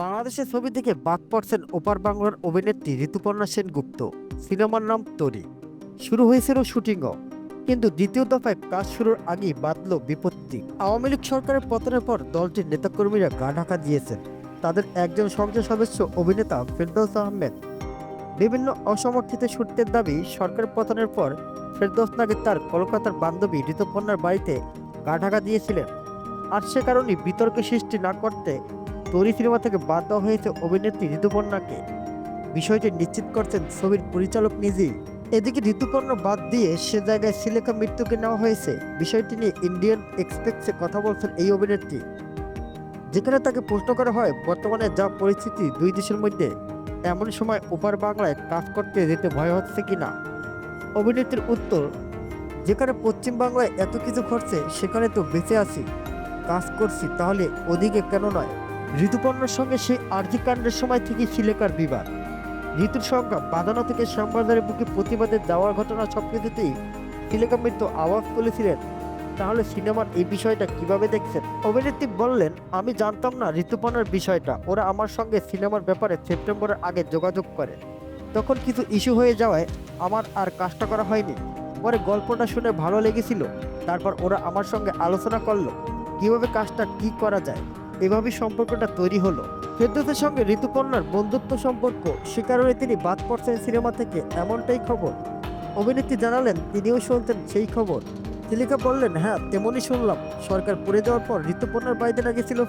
বাংলাদেশের ছবি থেকে বাদ পড়ছেন ওপার বাংলার অভিনেত্রী ঋতুপর্ণা সেনগুপ্ত। সিনেমার নাম তরি। শুরু হয়েছিল শুটিংও, কিন্তু দ্বিতীয় দফায় কাজ শুরুর আগেই বাঁধল বিপত্তি। আওয়ামী লীগ সরকারের পতনের পর দলটির নেতাকর্মীরা গা ঢাকা দিয়েছেন। তাদের একজন সংসদ সদস্য অভিনেতা ফেরদৌস আহমেদ। বিভিন্ন অসমর্থিত সূত্রের দাবি, সরকার পতনের পর ফেরদৌস নাকি তার কলকাতার বান্ধবী ঋতুপর্ণার বাড়িতে গা ঢাকা দিয়েছিলেন। আর সে কারণে বিতর্ক সৃষ্টি না করতে তরি সিনেমা থেকে বাদ দেওয়া হয়েছে অভিনেত্রী ঋতুপর্ণাকে। বিষয়টি নিশ্চিত করছেন ছবির পরিচালক নিজেই। এদিকে ঋতুপর্ণ বাদ দিয়ে সে জায়গায় সিলেকা মৃত্যুকে নেওয়া হয়েছে। বিষয়টি নিয়ে ইন্ডিয়ান এক্সপ্রেসে কথা বলছেন এই অভিনেত্রী। যেখানে তাকে প্রশ্ন করা হয়, বর্তমানে যা পরিস্থিতি দুই দেশের মধ্যে, এমন সময় ওপার বাংলায় কাজ করতে যেতে ভয় হচ্ছে কিনা? অভিনেত্রীর উত্তর, যেখানে পশ্চিম বাংলায় এত কিছু ঘটছে, সেখানে তো বেঁচে আছি। কাজ করছি, তাহলে ওদিকে কেন নয়? ঋতুপর্ণার সঙ্গে সেই আর্থিক কাণ্ডের সময় থেকেই সিলেকার বিবাদ। ঋতুর সংখ্যা বাঁধানো থেকে শ্যামবাজারের বুকে প্রতিবাদে দেওয়ার ঘটনা সব কিছুতেই সিলেকা মৃত্যু আওয়াজ তুলেছিলেন। তাহলে সিনেমার এই বিষয়টা কীভাবে দেখছেন? অভিনেত্রী বললেন, আমি জানতাম না ঋতুপর্ণার বিষয়টা। ওরা আমার সঙ্গে সিনেমার ব্যাপারে সেপ্টেম্বরের আগে যোগাযোগ করে। তখন কিছু ইস্যু হয়ে যাওয়ায় আমার আর কাজটা করা হয়নি। পরে গল্পটা শুনে ভালো লেগেছিল। তারপর ওরা আমার সঙ্গে আলোচনা করল। কীভাবে কাজটা কি করা যায়? এভাবেই সম্পর্কটা তৈরি হলো। ফেরদৌসের সঙ্গে ঋতুপর্ণার বন্ধুত্ব সম্পর্ক, সে কারণে তিনি বাদ পড়ছেন সিনেমা থেকে এমনটাই খবর। অভিনেত্রী জানালেন, তিনিও শুনতেন সেই খবর। চিলিকা বললেন হ্যাঁ তেমনই শুনলাম। সরকার পড়ে যাওয়ার পর ঋতুপর্ণার বাড়িতে না গেছিল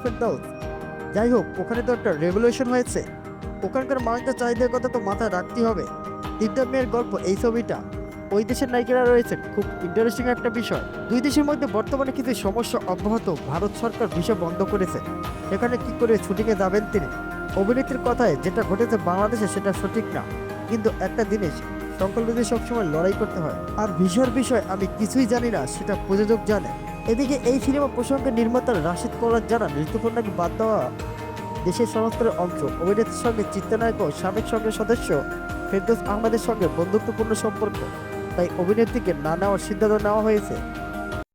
যাই হোক, ওখানে তো একটা রেভলিউশন হয়েছে। ওখানকার মানুষদের চাহিদার কথা তো মাথায় রাখতে হবে। তিনটা মেয়ের গল্প এই ছবিটা। ওই দেশের নায়িকারা রয়েছেন, খুব ইন্টারেস্টিং একটা বিষয়। দুই দেশের মধ্যে বর্তমানে কিছু সমস্যা অব্যাহত ভারত সরকার ভিসা বন্ধ করেছে। এখানে কি করে শুটিংয়ে যাবেন তিনি? অভিনেত্রীর কথায় যেটা ঘটেছে বাংলাদেশে সেটা সঠিক না। কিন্তু একটা জিনিস, সংকল্পদের সবসময় লড়াই করতে হয়। আর ভিসার বিষয় আমি কিছুই জানি না, সেটা প্রযোজক জানে। এদিকে এই সিনেমা প্রসঙ্গে নির্মাতা রাশিদ কৌলার জানান ঋতুপর্ণাকে বাদ দেওয়া দেশের সংস্কারের অংশ। অভিনেত্রীর সঙ্গে চিত্রনায়ক ও সাবেক সঙ্গের সদস্য ফেরদৌস আহমেদের সঙ্গে বন্ধুত্বপূর্ণ সম্পর্ক। তাই অভিনেত্রীকে না নেওয়ার সিদ্ধান্ত নেওয়া হয়েছে।